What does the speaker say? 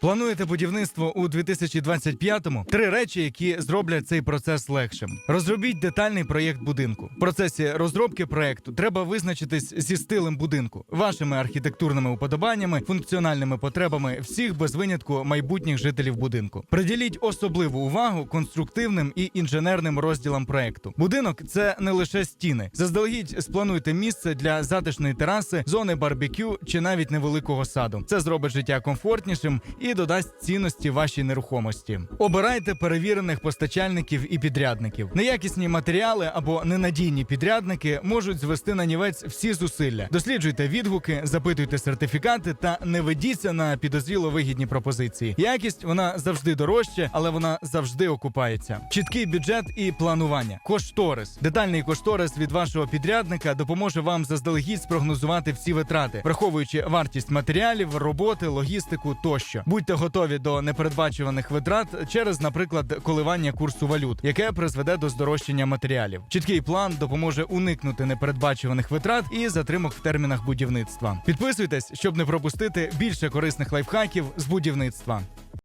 Плануєте будівництво у 2025-му? Три речі, які зроблять цей процес легшим. Розробіть детальний проєкт будинку. В процесі розробки проєкту треба визначитись зі стилем будинку, вашими архітектурними уподобаннями, функціональними потребами всіх без винятку майбутніх жителів будинку. Приділіть особливу увагу конструктивним і інженерним розділам проєкту. Будинок це не лише стіни. Заздалегідь сплануйте місце для затишної тераси, зони барбекю чи навіть невеликого саду. Це зробить життя комфортнішим і додасть цінності вашій нерухомості. Обирайте перевірених постачальників і підрядників. Неякісні матеріали або ненадійні підрядники можуть звести на нівець всі зусилля. Досліджуйте відгуки, запитуйте сертифікати та не ведіться на підозріло вигідні пропозиції. Якість вона завжди дорожча, але вона завжди окупається. Чіткий бюджет і планування. Кошторис. Детальний кошторис від вашого підрядника допоможе вам заздалегідь спрогнозувати всі витрати, враховуючи вартість матеріалів, роботи, логістику тощо. Будьте готові до непередбачуваних витрат через, наприклад, коливання курсу валют, яке призведе до здорожчання матеріалів. Чіткий план допоможе уникнути непередбачуваних витрат і затримок в термінах будівництва. Підписуйтесь, щоб не пропустити більше корисних лайфхаків з будівництва.